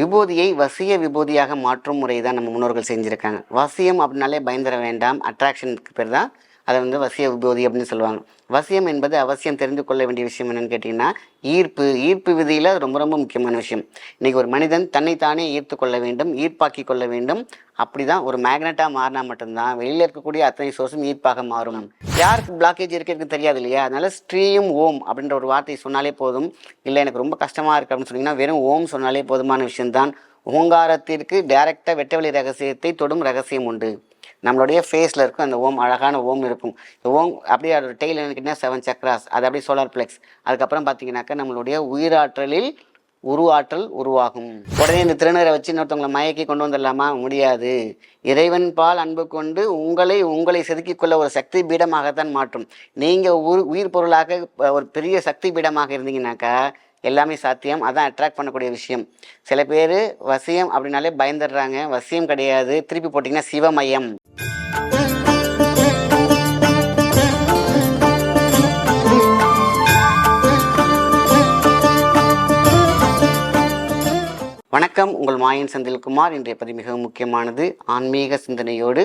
விபூதியை வசிய விபூதியாக மாற்றும் முறை தான் நம்ம முன்னோர்கள் செஞ்சுருக்காங்க. வசியம் அப்படின்னாலே பயந்துட வேண்டாம். அட்ராக்ஷனுக்கு பேர் தான் அதை வந்து வசிய விபூதி அப்படின்னு சொல்லுவாங்க. வசியம் என்பது அவசியம் தெரிந்து கொள்ள வேண்டிய விஷயம் என்னென்னு கேட்டிங்கன்னா ஈர்ப்பு. ஈர்ப்பு விதியில் அது ரொம்ப ரொம்ப முக்கியமான விஷயம். இன்றைக்கி ஒரு மனிதன் தன்னைத்தானே ஈர்த்து கொள்ள வேண்டும் ஈர்ப்பாக்கி கொள்ள வேண்டும். அப்படி தான் ஒரு மேக்னெட்டாக மாறினா மட்டும்தான் வெளியில் இருக்கக்கூடிய அத்தனை சோர்ஸும் ஈர்ப்பாக மாறும். யாருக்கு பிளாக்கேஜ் இருக்கிறதுக்கு தெரியாது இல்லையா? அதனால் ஸ்ரீயும் ஓம் அப்படின்ற ஒரு வார்த்தை சொன்னாலே போதும். இல்லை எனக்கு ரொம்ப கஷ்டமாக இருக்குது அப்படின்னு சொன்னிங்கன்னா வெறும் ஓம் சொன்னாலே போதுமான விஷயம்தான். ஓங்காரத்திற்கு டைரெக்டாக வெட்டவெளி ரகசியத்தை தொடும் ரகசியம் உண்டு. நம்மளுடைய ஃபேஸில் இருக்கும் அந்த ஓம் அழகான ஓம் இருக்கும். ஓம் அப்படியே அதோட டெய்ல் என்னக்கிட்டா செவன் சக்ராஸ் அது அப்படியே சோலார் பிளெக்ஸ் அதுக்கப்புறம் பார்த்தீங்கன்னாக்கா நம்மளுடைய உயிராற்றலில் உருவாற்றல் உருவாகும். உடனே இந்த திருநரை வச்சு இன்னொருத்தவங்களை மயக்கி கொண்டு வந்துடலாமா? முடியாது. இறைவன் பால் அன்பு கொண்டு உங்களை உங்களை செதுக்கிக் கொள்ள ஒரு சக்தி பீடமாகத்தான் மாற்றும். நீங்கள் உயிர் உயிர் பொருளாக ஒரு பெரிய சக்தி பீடமாக இருந்தீங்கன்னாக்கா எல்லாமே சாத்தியம். அதான் அட்ராக்ட் பண்ணக்கூடிய விஷயம். சில பேர் வசியம் அப்படின்னாலே பயந்துடுறாங்க. வசியம் கிடையாது. திருப்பி போட்டிங்கன்னா சிவமயம். வணக்கம். உங்கள் மாயன் செந்தில்குமார். இன்றைய பதிவு மிகவும் முக்கியமானது. ஆன்மீக சிந்தனையோடு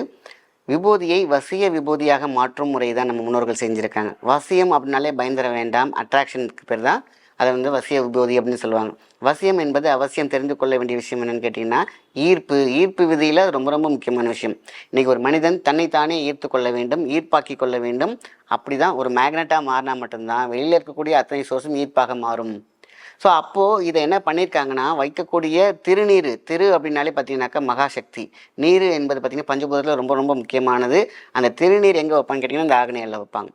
விபூதியை வசிய விபூதியாக மாற்றும் முறை தான் நம்ம முன்னோர்கள் செஞ்சுருக்காங்க. வசியம் அப்படின்னாலே பயந்துட வேண்டாம். அட்ராக்ஷனுக்கு பேர் தான். அதை வந்து வசிய விபூதி அப்படின்னு சொல்லுவாங்க. வசியம் என்பது அவசியம் தெரிந்து கொள்ள வேண்டிய விஷயம் என்னென்னு கேட்டிங்கன்னா ஈர்ப்பு. ஈர்ப்பு விதியில் அது ரொம்ப ரொம்ப முக்கியமான விஷயம். இன்றைக்கி ஒரு மனிதன் தன்னைத்தானே ஈர்த்து கொள்ள வேண்டும் ஈர்ப்பாக்கி கொள்ள வேண்டும். அப்படி தான் ஒரு மேக்னெட்டாக மாறினா மட்டும்தான் வெளியில் இருக்கக்கூடிய அத்தனை சோர்ஸும் ஈர்ப்பாக மாறும். ஸோ அப்போது இதை என்ன பண்ணியிருக்காங்கன்னா வைக்கக்கூடிய திருநீர் திரு அப்படின்னாலே பார்த்தீங்கன்னாக்கா மகாசக்தி. நீர் என்பது பார்த்திங்கன்னா பஞ்சபூதத்தில் ரொம்ப ரொம்ப முக்கியமானது. அந்த திருநீர் எங்கே வைப்பான்னு கேட்டிங்கன்னா இந்த ஆக்னேயில் வைப்பாங்க.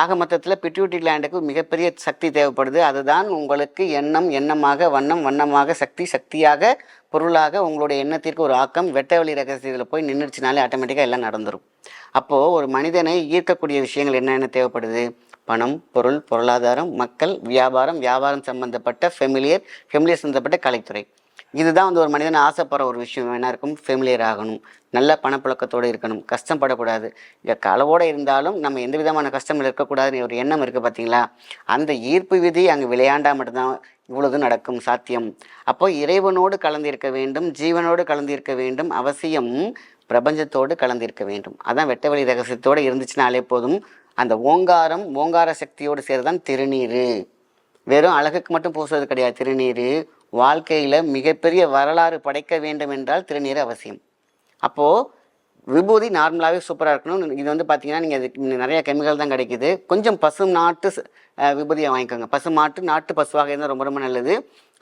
ஆக மொத்தத்தில் பிட்யூட்டி கிளாண்டுக்கு மிகப்பெரிய சக்தி தேவைப்படுது. அதுதான் உங்களுக்கு எண்ணம் எண்ணமாக வண்ணம் வண்ணமாக சக்தி சக்தியாக பொருளாக உங்களுடைய எண்ணத்திற்கு ஒரு ஆக்கம். வெட்ட வழி ரகசியத்தில் போய் நின்றுச்சுனாலே ஆட்டோமேட்டிக்காக எல்லாம் நடந்துடும் அப்போது ஒரு மனிதனை ஈர்க்கக்கூடிய விஷயங்கள் என்னென்ன தேவைப்படுது? பணம் பொருள் பொருளாதாரம் மக்கள் வியாபாரம் வியாபாரம் சம்பந்தப்பட்ட ஃபெமிலியர் ஃபெமிலியர் சம்மந்தப்பட்ட கலைத்துறை. இதுதான் வந்து ஒரு மனிதன் ஆசைப்படுற ஒரு விஷயம். என்ன இருக்கும்? ஃபெமிலியர் ஆகணும். நல்ல பணப்புழக்கத்தோடு இருக்கணும். கஷ்டப்படக்கூடாது. இங்கே களவோடு இருந்தாலும் நம்ம எந்த விதமான கஷ்டம் இருக்கக்கூடாதுன்னு ஒரு எண்ணம் இருக்குது பார்த்தீங்களா அந்த ஈர்ப்பு விதி அங்கே விளையாண்டா மட்டும்தான் இவ்வளவு நடக்கும் சாத்தியம். அப்போ இறைவனோடு கலந்திருக்க வேண்டும் ஜீவனோடு கலந்திருக்க வேண்டும் அவசியம் பிரபஞ்சத்தோடு கலந்திருக்க வேண்டும். அதான் வெட்டவெளி ரகசியத்தோடு இருந்துச்சுனாலே போதும் அந்த ஓங்காரம் ஓங்கார சக்தியோடு சேர்தான் திருநீர். வெறும் அழகுக்கு மட்டும் பூசுவது கிடையாது. திருநீர் வாழ்க்கையில் மிகப்பெரிய வரலாறு படைக்க வேண்டும் என்றால் திருநீர் அவசியம். அப்போது விபூதி நார்மலாகவே சூப்பராக இருக்கணும். இது வந்து பார்த்தீங்கன்னா நீங்கள் அது நிறையா கெமிக்கல் தான் கிடைக்குது. கொஞ்சம் பசு நாட்டு விபூதியை வாங்கிக்கோங்க. பசு மாட்டு நாட்டு பசுவாக இருந்தால் ரொம்ப ரொம்ப நல்லது.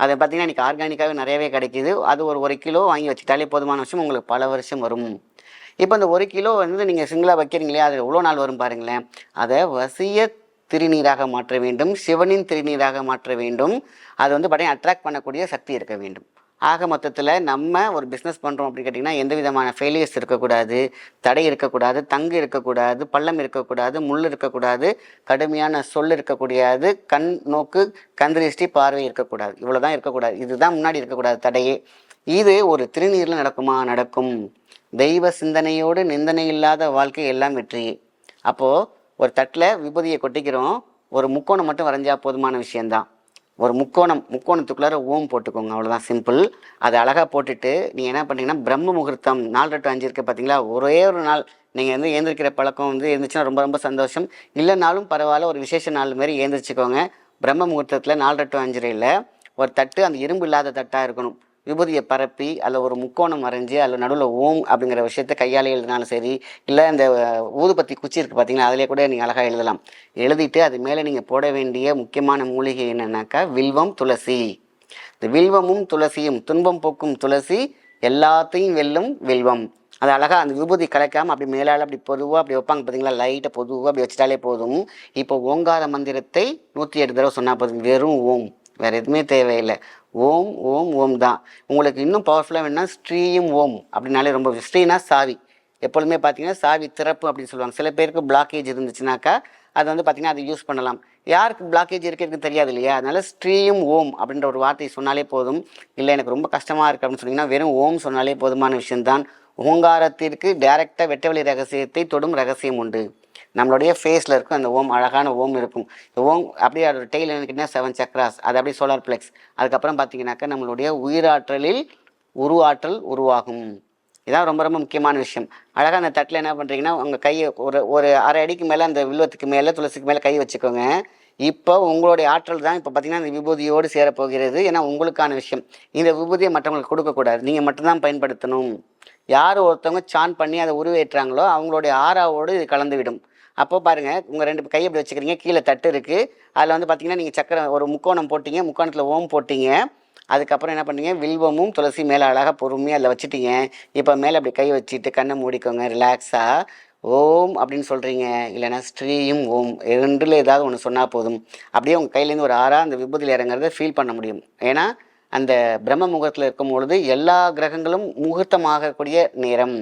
அதை பார்த்தீங்கன்னா இன்றைக்கி ஆர்கானிக்காகவே நிறையவே கிடைக்குது. அது ஒரு ஒரு கிலோ வாங்கி வச்சுட்டாலே போதுமான விஷயம். உங்களுக்கு பல வருஷம் வரும். இப்போ இந்த ஒரு கிலோ வந்து நீங்கள் சிங்கிளாக வைக்கிறீங்களே அது எவ்வளோ நாள் வரும் பாருங்களேன். அதை வசிய திருநீராக மாற்ற வேண்டும் சிவனின் திருநீராக மாற்ற வேண்டும். அது வந்து பார்த்தீங்கன்னா அட்ராக்ட் பண்ணக்கூடிய சக்தி இருக்க வேண்டும். ஆக மொத்தத்தில் நம்ம ஒரு பிஸ்னஸ் பண்ணுறோம் அப்படின்னு கேட்டிங்கன்னா எந்த விதமான ஃபெயிலியர்ஸ் இருக்கக்கூடாது தடை இருக்கக்கூடாது தங்கு இருக்கக்கூடாது பள்ளம் இருக்கக்கூடாது முள் இருக்கக்கூடாது கடுமையான சொல் இருக்கக்கூடாது கண் நோக்கு கந்திருஷ்டி பார்வை இருக்கக்கூடாது. இவ்வளோ தான் இருக்கக்கூடாது. இதுதான் முன்னாடி இருக்கக்கூடாது தடையே. இது ஒரு திருநீரில் நடக்குமா? நடக்கும். தெய்வ சிந்தனையோடு நிந்தனை இல்லாத வாழ்க்கை எல்லாம் வெற்றி. அப்போது ஒரு தட்டில் விபூதியை கொட்டிக்கிறோம் ஒரு முக்கோணம் மட்டும் வரைஞ்சா போதுமான விஷயந்தான் ஒரு முக்கோணம் முக்கோணத்துக்குள்ளார ஓம் போட்டுக்கோங்க அவ்வளோதான் சிம்பிள் அதை அழகாக போட்டுட்டு நீங்கள் என்ன பண்ணீங்கன்னா பிரம்ம முகூர்த்தம் நாலு டு அஞ்சு இருக்குது பார்த்தீங்களா ஒரே ஒரு நாள் நீங்கள் வந்து ஏந்திரிக்கிற பழக்கம் வந்து இருந்துச்சுன்னா ரொம்ப ரொம்ப சந்தோஷம். இல்லைனாலும் பரவாயில்ல ஒரு விசேஷ நாள் மாரி ஏந்திரிச்சுக்கோங்க. பிரம்ம முகூர்த்தத்தில் நாலு டு அஞ்சரையில் ஒரு தட்டு அந்த இரும்பு இல்லாத தட்டாக இருக்கணும். விபூதியை பரப்பி அதில் ஒரு முக்கோணம் வரைஞ்சி அதில் நடுவில் ஓம் அப்படிங்கிற விஷயத்த கையால் எழுதினாலும் சரி இல்லை இந்த ஊதுபத்தி குச்சி இருக்குது பார்த்தீங்கன்னா அதிலே கூட நீங்கள் அழகாக எழுதலாம். எழுதிட்டு அது மேலே நீங்கள் போட வேண்டிய முக்கியமான மூலிகை என்னன்னாக்கா வில்வம் துளசி. இந்த வில்வமும் துளசியும் துன்பம் போக்கும் துளசி எல்லாத்தையும் வெல்லும் வில்வம். அது அழகாக அந்த விபூதி கலக்காமல் அப்படி மேலால் அப்படி பொதுவாக அப்படி வைப்பாங்க பார்த்தீங்களா லைட்டை பொதுவாக அப்படி வச்சிட்டாலே போதும். இப்போ ஓங்கார மந்திரத்தை நூற்றி எட்டு தடவை சொன்னால் போதும் வெறும் ஓம். வேறு எதுவுமே தேவையில்லை. ஓம் ஓம் ஓம் தான். உங்களுக்கு இன்னும் பவர்ஃபுல்லாக வேணும்னா ஸ்ரீயும் ஓம் அப்படின்னாலே ரொம்ப ஸ்ரீனா சாவி. எப்பொழுதுமே பார்த்தீங்கன்னா சாவி திறப்பு அப்படின்னு சொல்லுவாங்க. சில பேருக்கு பிளாக்கேஜ் இருந்துச்சுனாக்கா அதை வந்து பார்த்திங்கன்னா அதை யூஸ் பண்ணலாம். யாருக்கு பிளாக்கேஜ் இருக்கிறதுக்கு தெரியாது இல்லையா? அதனால் ஸ்ரீயும் ஓம் அப்படின்ற ஒரு வார்த்தை சொன்னாலே போதும். இல்லை எனக்கு ரொம்ப கஷ்டமாக இருக்குது அப்படின்னு சொன்னிங்கன்னா வெறும் ஓம் சொன்னாலே போதுமான விஷயம்தான். ஓங்காரத்திற்கு டைரெக்டாக வெட்டவெளி ரகசியத்தை தொடும் ரகசியம் உண்டு. நம்மளுடைய ஃபேஸில் இருக்கும் அந்த ஓம் அழகான ஓம் இருக்கும். ஓம் அப்படியே அதோட டெய்ல் என்னன்னா செவன் சக்ராஸ் அது அப்படியே சோலார் பிளெக்ஸ் அதுக்கப்புறம் பார்த்தீங்கன்னாக்கா நம்மளுடைய உயிராற்றலில் உருவாற்றல் உருவாகும். இதான் ரொம்ப ரொம்ப முக்கியமான விஷயம். அழகாக அந்த தட்டில் என்ன பண்ணுறீங்கன்னா உங்கள் கையை ஒரு ஒரு அரை அடிக்கு மேலே அந்த வில்வத்துக்கு மேலே துளசிக்கு மேலே கை வச்சுக்கோங்க. இப்போ உங்களுடைய ஆற்றல் தான் இப்போ பார்த்தீங்கன்னா இந்த விபூதியோடு சேரப்போகிறது ஏன்னா உங்களுக்கான விஷயம். இந்த விபூதியை மற்றவங்களுக்கு கொடுக்கக்கூடாது. நீங்கள் மட்டும்தான் பயன்படுத்தணும். யார் ஒருத்தவங்க சான் பண்ணி அதை உருவேற்றுறாங்களோ அவங்களுடைய ஆறாவோடு இது கலந்துவிடும். அப்போ பாருங்கள் உங்கள் ரெண்டு கை இப்படி வச்சுக்கிறீங்க கீழே தட்டு இருக்குது அதில் வந்து பார்த்தீங்கன்னா நீங்கள் சக்கரை ஒரு முக்கோணம் போட்டிங்க முக்கோணத்தில் ஓம் போட்டிங்க. அதுக்கப்புறம் என்ன பண்ணீங்க வில்வமும் துளசி மேலே அழகாக பொறுமையாக அதில் வச்சுட்டீங்க. இப்போ மேலே அப்படி கை வச்சுட்டு கண்ணை மூடிக்கோங்க ரிலாக்ஸாக ஓம் அப்படின்னு சொல்கிறீங்க இல்லைன்னா ஸ்ரீயும் ஓம் ரெண்டில் ஏதாவது ஒன்று சொன்னால் போதும். அப்படியே உங்கள் கையிலேருந்து ஒரு ஆறாக அந்த விபூதியில் இறங்குறத ஃபீல் பண்ண முடியும். ஏன்னா அந்த பிரம்ம முகூர்த்தத்தில் இருக்கும் பொழுது எல்லா கிரகங்களும் முகூர்த்தமாகக்கூடிய நேரம்.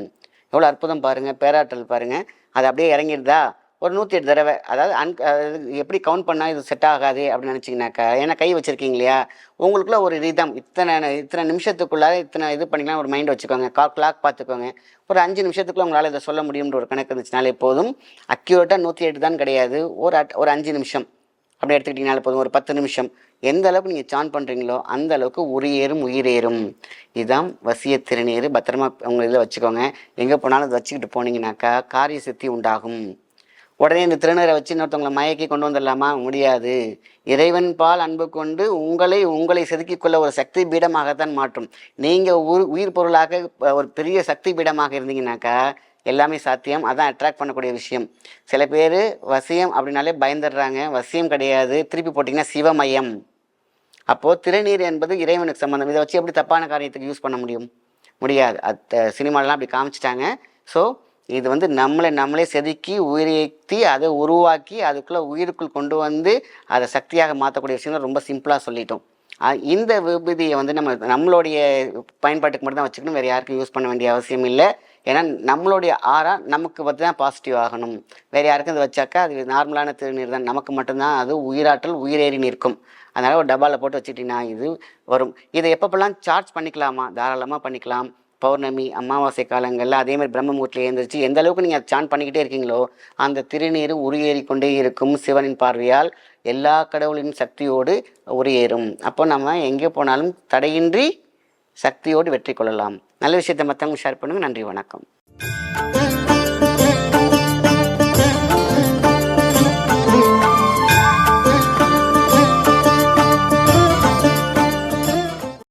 எவ்வளோ அற்புதம் பாருங்கள் பேராற்றல் பாருங்கள் அது அப்படியே இறங்கிடுதா? ஒரு நூற்றி எட்டு தடவை. அதாவது அன் அதாவது எப்படி கவுண்ட் பண்ணால் இது செட் ஆகாது அப்படின்னு நினச்சிங்கனாக்கா ஏன்னா கை வச்சுருக்கீங்க இல்லையா? உங்களுக்குள்ள ஒரு ரிதம் இத்தனை இத்தனை நிமிஷத்துக்குள்ளார இத்தனை இது பண்ணிக்கலாம் ஒரு மைண்ட் வச்சுக்கோங்க. கா கிளாக் பார்த்துக்கோங்க. ஒரு அஞ்சு நிமிஷத்துக்குள்ள உங்களால் இதை சொல்ல முடியும்ன்ற ஒரு கணக்கு இருந்துச்சுனாலே போதும். அக்யூரேட்டாக நூற்றி எட்டு தான் கிடையாது. ஒரு அட் ஒரு அஞ்சு நிமிஷம். அப்படி எடுத்துக்கிட்டிங்கனாலே போதும். ஒரு பத்து நிமிஷம். எந்த அளவுக்கு நீங்கள் சான் பண்ணுறீங்களோ அந்த அளவுக்கு உரியேறும் உயிரேறும். இதுதான் வசிய திருநீர். பத்திரமா உங்கள் இதில் வச்சுக்கோங்க. எங்கே போனாலும் அதை வச்சுக்கிட்டு போனீங்கன்னாக்கா காரிய சித்தி உண்டாகும். உடனே இந்த திருநீரை வச்சு இன்னொருத்தவங்களை மயக்கி கொண்டு வந்துடலாமா? முடியாது. இறைவன் பால் அன்பு கொண்டு உங்களை உங்களை செதுக்கிக் கொள்ள ஒரு சக்தி பீடமாகத்தான் மாற்றும். நீங்கள் உயிர் உயிர் பொருளாக ஒரு பெரிய சக்தி பீடமாக இருந்தீங்கன்னாக்கா எல்லாமே சாத்தியம். அதான் அட்ராக்ட் பண்ணக்கூடிய விஷயம். சில பேர் வசியம் அப்படின்னாலே பயந்துடுறாங்க. வசியம் கிடையாது. திருப்பி போட்டிங்கன்னா சிவமயம். அப்போது திருநீர் என்பது இறைவனுக்கு சம்மந்தம் இதை வச்சு எப்படி தப்பான காரியத்துக்கு யூஸ் பண்ண முடியும்? முடியாது. அது சினிமாலலாம் அப்படி காமிச்சிட்டாங்க. ஸோ இது வந்து நம்மளை நம்மளே செதுக்கி உயிரியேற்றி அதை உருவாக்கி அதுக்குள்ளே உயிருக்குள் கொண்டு வந்து அதை சக்தியாக மாற்றக்கூடிய விஷயம் ரொம்ப சிம்பிளாக சொல்லிட்டோம். இந்த விபதியை வந்து நம்ம நம்மளுடைய பயன்பாட்டுக்கு மட்டும் தான் வச்சுக்கணும். வேறு யாருக்கும் யூஸ் பண்ண வேண்டிய அவசியம் இல்லை. ஏன்னா நம்மளுடைய ஆறா நமக்கு பற்றி தான் பாசிட்டிவ் ஆகணும். வேறு யாருக்கும் இது வச்சாக்கா அது நார்மலான திருநீர் தான். நமக்கு மட்டும்தான் அது உயிராற்றல் உயிரேறி நிற்கும். அதனால் ஒரு டப்பாவில் போட்டு வச்சுட்டிங்கன்னா இது வரும். இதை எப்பப்பெல்லாம் சார்ஜ் பண்ணிக்கலாமா? தாராளமாக பண்ணிக்கலாம். பௌர்ணமி அமாவாசை காலங்களில் அதே மாதிரி பிரம்ம முகூர்த்தில் எழுந்திரிச்சு எந்த அளவுக்கு நீங்கள் சான் பண்ணிக்கிட்டே இருக்கீங்களோ அந்த திருநீர் உரியேறி கொண்டே இருக்கும் சிவனின் பார்வையால் எல்லா கடவுளின் சக்தியோடு உரியேறும் அப்போ நம்ம எங்கே போனாலும் தடையின்றி சக்தியோடு வெற்றி கொள்ளலாம் நல்ல விஷயத்தை மற்றவங்க ஷேர் பண்ணுங்கள் நன்றி வணக்கம்.